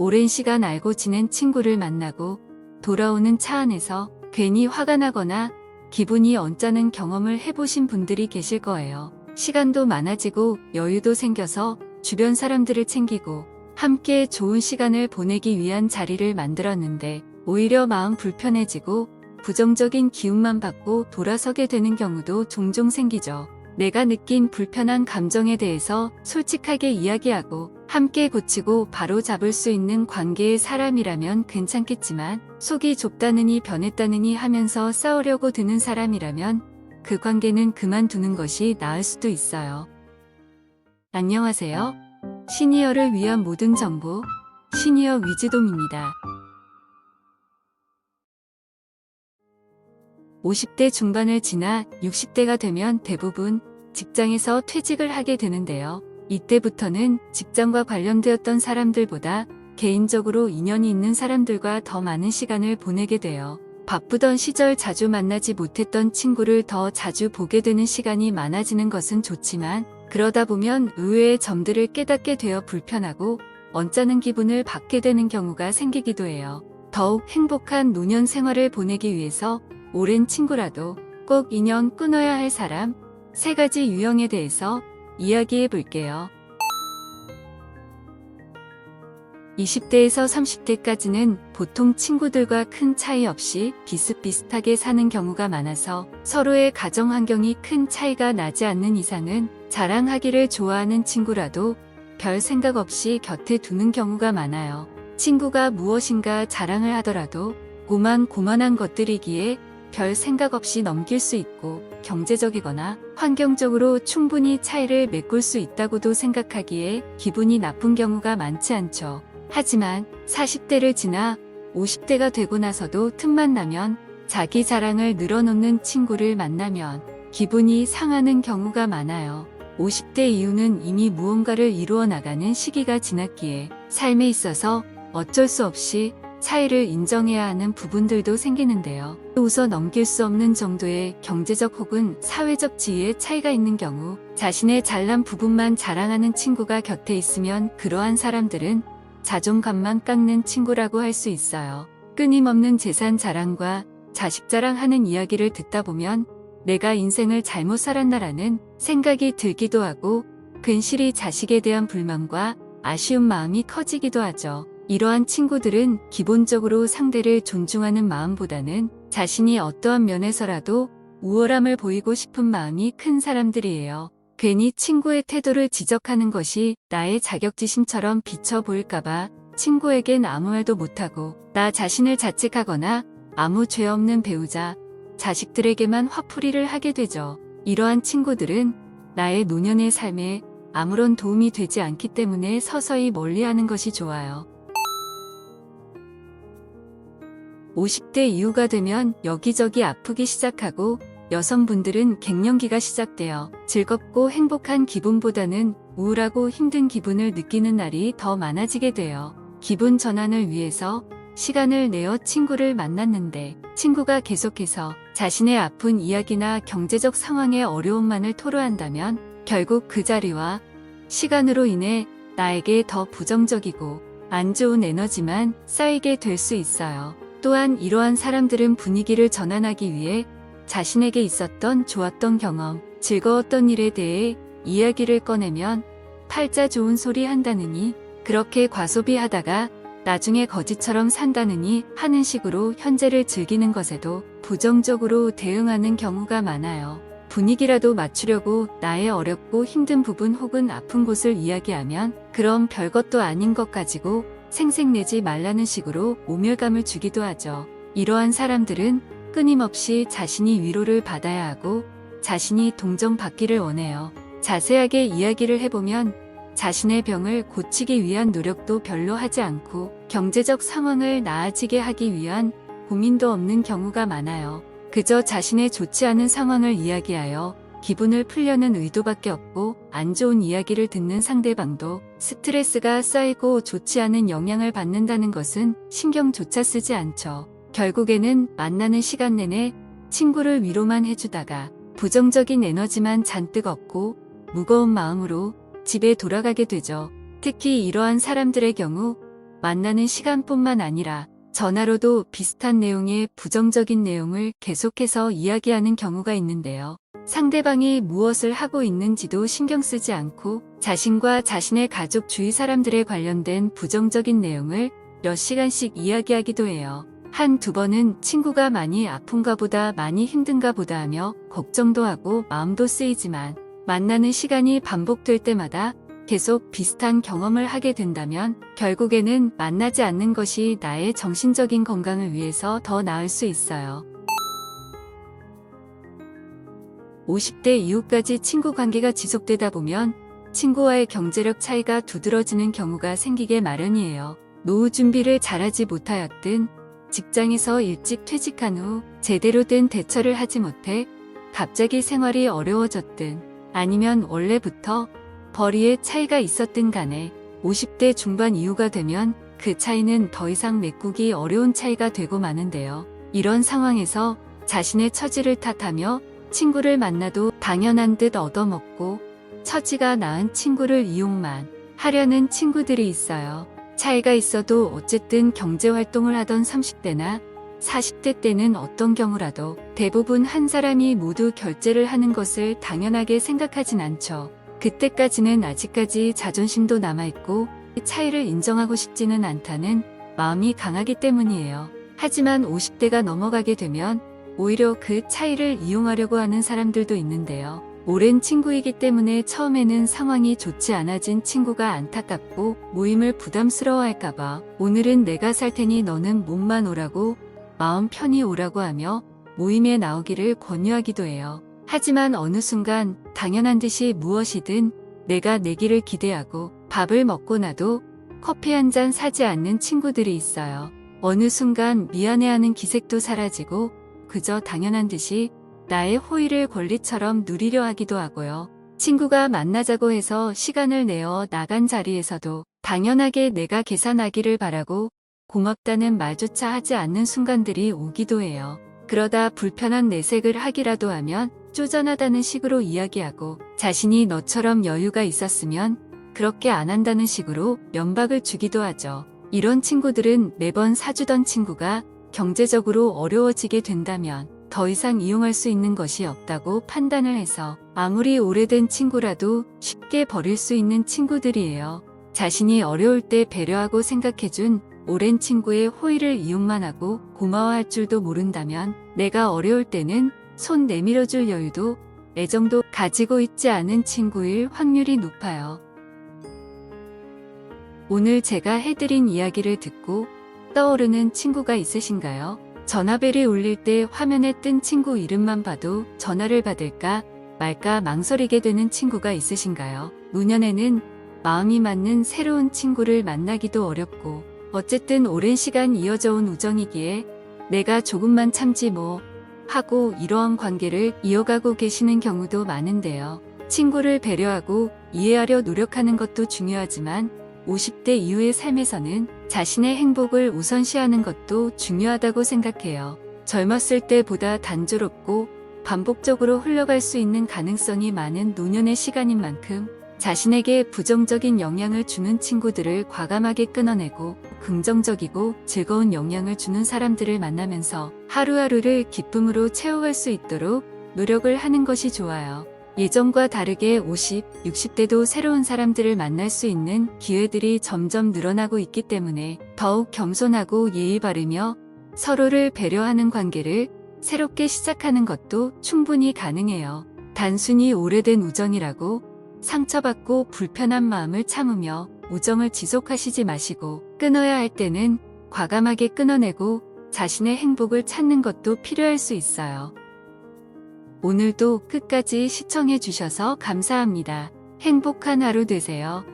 오랜 시간 알고 지낸 친구를 만나고 돌아오는 차 안에서 괜히 화가 나거나 기분이 언짢은 경험을 해보신 분들이 계실 거예요. 시간도 많아지고 여유도 생겨서 주변 사람들을 챙기고 함께 좋은 시간을 보내기 위한 자리를 만들었는데 오히려 마음 불편해지고 부정적인 기운만 받고 돌아서게 되는 경우도 종종 생기죠. 내가 느낀 불편한 감정에 대해서 솔직하게 이야기하고 함께 고치고 바로 잡을 수 있는 관계의 사람이라면 괜찮겠지만 속이 좁다느니 변했다느니 하면서 싸우려고 드는 사람이라면 그 관계는 그만두는 것이 나을 수도 있어요. 안녕하세요. 시니어를 위한 모든 정보 시니어 위즈돔입니다. 50대 중반을 지나 60대가 되면 대부분 직장에서 퇴직을 하게 되는데요. 이때부터는 직장과 관련되었던 사람들보다 개인적으로 인연이 있는 사람들과 더 많은 시간을 보내게 돼요. 바쁘던 시절 자주 만나지 못했던 친구를 더 자주 보게 되는 시간이 많아지는 것은 좋지만 그러다 보면 의외의 점들을 깨닫게 되어 불편하고 언짢은 기분을 받게 되는 경우가 생기기도 해요. 더욱 행복한 노년 생활을 보내기 위해서 오랜 친구라도 꼭 인연 끊어야 할 사람 세 가지 유형에 대해서 이야기해 볼게요. 20대에서 30대까지는 보통 친구들과 큰 차이 없이 비슷비슷하게 사는 경우가 많아서 서로의 가정 환경이 큰 차이가 나지 않는 이상은 자랑하기를 좋아하는 친구라도 별 생각 없이 곁에 두는 경우가 많아요. 친구가 무엇인가 자랑을 하더라도 고만 고만한 것들이기에 별 생각 없이 넘길 수 있고 경제적이거나 환경적으로 충분히 차이를 메꿀 수 있다고도 생각하기에 기분이 나쁜 경우가 많지 않죠. 하지만 40대를 지나 50대가 되고 나서도 틈만 나면 자기 자랑을 늘어놓는 친구를 만나면 기분이 상하는 경우가 많아요. 50대 이후는 이미 무언가를 이루어 나가는 시기가 지났기에 삶에 있어서 어쩔 수 없이 차이를 인정해야 하는 부분들도 생기는데요. 웃어 넘길 수 없는 정도의 경제적 혹은 사회적 지위의 차이가 있는 경우 자신의 잘난 부분만 자랑하는 친구가 곁에 있으면 그러한 사람들은 자존감만 깎는 친구라고 할 수 있어요. 끊임없는 재산 자랑과 자식 자랑하는 이야기를 듣다 보면 내가 인생을 잘못 살았나라는 생각이 들기도 하고 근실이 자식에 대한 불만과 아쉬운 마음이 커지기도 하죠. 이러한 친구들은 기본적으로 상대를 존중하는 마음보다는 자신이 어떠한 면에서라도 우월함을 보이고 싶은 마음이 큰 사람들이에요. 괜히 친구의 태도를 지적하는 것이 나의 자격지심처럼 비쳐 보일까봐 친구에겐 아무 말도 못하고 나 자신을 자책하거나 아무 죄 없는 배우자, 자식들에게만 화풀이를 하게 되죠. 이러한 친구들은 나의 노년의 삶에 아무런 도움이 되지 않기 때문에 서서히 멀리하는 것이 좋아요. 50대 이후가 되면 여기저기 아프기 시작하고 여성분들은 갱년기가 시작되어 즐겁고 행복한 기분보다는 우울하고 힘든 기분을 느끼는 날이 더 많아지게 돼요. 기분 전환을 위해서 시간을 내어 친구를 만났는데 친구가 계속해서 자신의 아픈 이야기나 경제적 상황의 어려움만을 토로한다면 결국 그 자리와 시간으로 인해 나에게 더 부정적이고 안 좋은 에너지만 쌓이게 될 수 있어요. 또한 이러한 사람들은 분위기를 전환하기 위해 자신에게 있었던 좋았던 경험, 즐거웠던 일에 대해 이야기를 꺼내면 팔자 좋은 소리 한다느니 그렇게 과소비하다가 나중에 거지처럼 산다느니 하는 식으로 현재를 즐기는 것에도 부정적으로 대응하는 경우가 많아요. 분위기라도 맞추려고 나의 어렵고 힘든 부분 혹은 아픈 곳을 이야기하면 그럼 별것도 아닌 것 가지고 생색내지 말라는 식으로 모멸감을 주기도 하죠. 이러한 사람들은 끊임없이 자신이 위로를 받아야 하고 자신이 동정받기를 원해요. 자세하게 이야기를 해보면 자신의 병을 고치기 위한 노력도 별로 하지 않고 경제적 상황을 나아지게 하기 위한 고민도 없는 경우가 많아요. 그저 자신의 좋지 않은 상황을 이야기하여 기분을 풀려는 의도밖에 없고 안 좋은 이야기를 듣는 상대방도 스트레스가 쌓이고 좋지 않은 영향을 받는다는 것은 신경조차 쓰지 않죠. 결국에는 만나는 시간 내내 친구를 위로만 해주다가 부정적인 에너지만 잔뜩 얻고 무거운 마음으로 집에 돌아가게 되죠. 특히 이러한 사람들의 경우 만나는 시간뿐만 아니라 전화로도 비슷한 내용의 부정적인 내용을 계속해서 이야기하는 경우가 있는데요. 상대방이 무엇을 하고 있는지도 신경 쓰지 않고 자신과 자신의 가족 주위 사람들에 관련된 부정적인 내용을 몇 시간씩 이야기하기도 해요. 한 두 번은 친구가 많이 아픈가 보다 많이 힘든가 보다 하며 걱정도 하고 마음도 쓰이지만 만나는 시간이 반복될 때마다 계속 비슷한 경험을 하게 된다면 결국에는 만나지 않는 것이 나의 정신적인 건강을 위해서 더 나을 수 있어요. 50대 이후까지 친구 관계가 지속되다 보면 친구와의 경제력 차이가 두드러지는 경우가 생기게 마련이에요. 노후 준비를 잘하지 못하였든 직장에서 일찍 퇴직한 후 제대로 된 대처를 하지 못해 갑자기 생활이 어려워졌든 아니면 원래부터 벌이의 차이가 있었든 간에 50대 중반 이후가 되면 그 차이는 더 이상 메꾸기 어려운 차이가 되고 마는데요. 이런 상황에서 자신의 처지를 탓하며 친구를 만나도 당연한 듯 얻어먹고 처지가 나은 친구를 이용만 하려는 친구들이 있어요. 차이가 있어도 어쨌든 경제 활동을 하던 30대나 40대 때는 어떤 경우라도 대부분 한 사람이 모두 결제를 하는 것을 당연하게 생각하진 않죠. 그때까지는 아직까지 자존심도 남아있고 차이를 인정하고 싶지는 않다는 마음이 강하기 때문이에요. 하지만 50대가 넘어가게 되면 오히려 그 차이를 이용하려고 하는 사람들도 있는데요. 오랜 친구이기 때문에 처음에는 상황이 좋지 않아진 친구가 안타깝고 모임을 부담스러워할까봐 오늘은 내가 살 테니 너는 몸만 오라고 마음 편히 오라고 하며 모임에 나오기를 권유하기도 해요. 하지만 어느 순간 당연한 듯이 무엇이든 내가 내기를 기대하고 밥을 먹고 나도 커피 한 잔 사지 않는 친구들이 있어요. 어느 순간 미안해하는 기색도 사라지고 그저 당연한 듯이 나의 호의를 권리처럼 누리려 하기도 하고요. 친구가 만나자고 해서 시간을 내어 나간 자리에서도 당연하게 내가 계산하기를 바라고 고맙다는 말조차 하지 않는 순간들이 오기도 해요. 그러다 불편한 내색을 하기라도 하면 쪼잔하다는 식으로 이야기하고 자신이 너처럼 여유가 있었으면 그렇게 안 한다는 식으로 면박을 주기도 하죠. 이런 친구들은 매번 사주던 친구가 경제적으로 어려워지게 된다면 더 이상 이용할 수 있는 것이 없다고 판단을 해서 아무리 오래된 친구라도 쉽게 버릴 수 있는 친구들이에요. 자신이 어려울 때 배려하고 생각해준 오랜 친구의 호의를 이용만 하고 고마워할 줄도 모른다면 내가 어려울 때는 손 내밀어줄 여유도 애정도 가지고 있지 않은 친구일 확률이 높아요. 오늘 제가 해드린 이야기를 듣고 떠오르는 친구가 있으신가요? 전화벨이 울릴 때 화면에 뜬 친구 이름만 봐도 전화를 받을까 말까 망설이게 되는 친구가 있으신가요? 노년에는 마음이 맞는 새로운 친구를 만나기도 어렵고 어쨌든 오랜 시간 이어져 온 우정이기에 내가 조금만 참지 뭐 하고 이러한 관계를 이어가고 계시는 경우도 많은데요. 친구를 배려하고 이해하려 노력하는 것도 중요하지만 50대 이후의 삶에서는 자신의 행복을 우선시하는 것도 중요하다고 생각해요. 젊었을 때보다 단조롭고 반복적으로 흘러갈 수 있는 가능성이 많은 노년의 시간인 만큼 자신에게 부정적인 영향을 주는 친구들을 과감하게 끊어내고 긍정적이고 즐거운 영향을 주는 사람들을 만나면서 하루하루를 기쁨으로 채워갈 수 있도록 노력을 하는 것이 좋아요. 예전과 다르게 50, 60대도 새로운 사람들을 만날 수 있는 기회들이 점점 늘어나고 있기 때문에 더욱 겸손하고 예의 바르며 서로를 배려하는 관계를 새롭게 시작하는 것도 충분히 가능해요. 단순히 오래된 우정이라고 상처받고 불편한 마음을 참으며 우정을 지속하시지 마시고 끊어야 할 때는 과감하게 끊어내고 자신의 행복을 찾는 것도 필요할 수 있어요. 오늘도 끝까지 시청해 주셔서 감사합니다. 행복한 하루 되세요.